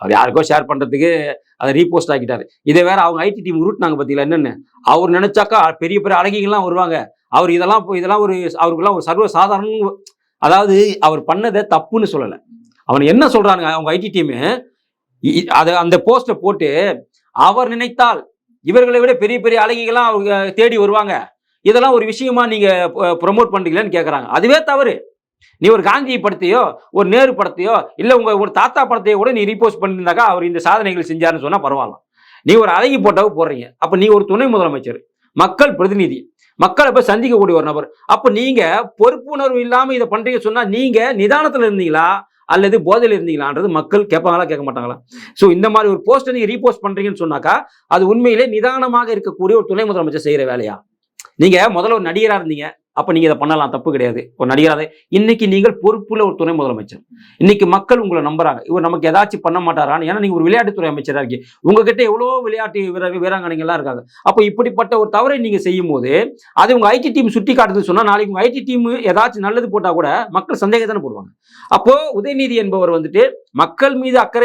அவர் யாருக்கோ ஷேர் பண்ணுறதுக்கு அதை ரீபோஸ்ட் ஆக்கிட்டாரு. இதை வேற அவங்க ஐடி டீம் உருட்டினாங்க பார்த்தீங்களா என்னன்னு? அவர் நினைச்சாக்கா பெரிய பெரிய அழகிகள்லாம் வருவாங்க. அவர் இதெல்லாம் போய் இதெல்லாம் ஒரு அவருக்குலாம் ஒரு சர்வ சாதாரண அதாவது அவர் பண்ணதை தப்புன்னு சொல்லலை. அவன் என்ன சொல்கிறானுங்க அவங்க ஐடி டீமு அதை அந்த போஸ்ட்டை போட்டு அவர் நினைத்தால் இவர்களை விட பெரிய பெரிய அழகிகள்லாம் அவங்க தேடி வருவாங்க. இதெல்லாம் ஒரு விஷயமா நீங்க ப்ரொமோட் பண்றீங்களான்னு கேட்குறாங்க அதுவே தவறு. நீ ஒரு காந்தி படத்தையோ ஒரு நேரு படத்தையோ இல்ல உங்க ஒரு தாத்தா படத்தையோ கூட நீ ரீபோஸ்ட் பண்ணியிருந்தாக்கா அவர் இந்த சாதனைகள் செஞ்சாருன்னு சொன்னா பரவாயில்ல. நீ ஒரு அழகி போட்டாவை போடுறீங்க. அப்ப நீ ஒரு துணை முதலமைச்சர் மக்கள் பிரதிநிதி மக்களை போய் சந்திக்கக்கூடிய ஒரு நபர். அப்ப நீங்க பொறுப்புணர்வு இல்லாம இதை பண்றீங்க சொன்னா நீங்க நிதானத்துல இருந்தீங்களா? அல்லது போதையில் இருந்தீங்களான்றது மக்கள் கேட்பாங்களா கேட்க மாட்டாங்களா ஸோ இந்த மாதிரி ஒரு போஸ்ட்டை நீங்க ரீபோஸ்ட் பண்றீங்கன்னு சொன்னாக்கா அது உண்மையிலே நிதானமாக இருக்கக்கூடிய ஒரு துணை முதலமைச்சர் செய்யற வேலையா? நீங்க முதல்ல ஒரு நடிகரா இருந்தீங்க. அப்போ நீங்க இதை பண்ணலாம் தப்பு கிடையாது. ஒரு நடிகராக இன்னைக்கு நீங்கள் பொறுப்புள்ள ஒரு துணை முதலமைச்சர். இன்னைக்கு மக்கள் உங்களை நம்புறாங்க. இவர் நமக்கு ஏதாச்சும் பண்ண மாட்டாரான்னு ஏன்னா நீங்கள் ஒரு விளையாட்டுத்துறை அமைச்சராக இருக்கீங்க. உங்ககிட்ட எவ்வளோ விளையாட்டு வீர வீராங்கனைகள்லாம் இருக்காங்க. அப்போ இப்படிப்பட்ட ஒரு தவறை நீங்க செய்யும் போது அது உங்க ஐடி டீம் சுட்டி காட்டுதுன்னு சொன்னால் நாளைக்கு உங்கள் ஐடி டீம் ஏதாச்சும் நல்லது போட்டால் கூட மக்கள் சந்தேகத்தானே போடுவாங்க. அப்போ உதயநிதி என்பவர் வந்துட்டு மக்கள் மீது அக்கறை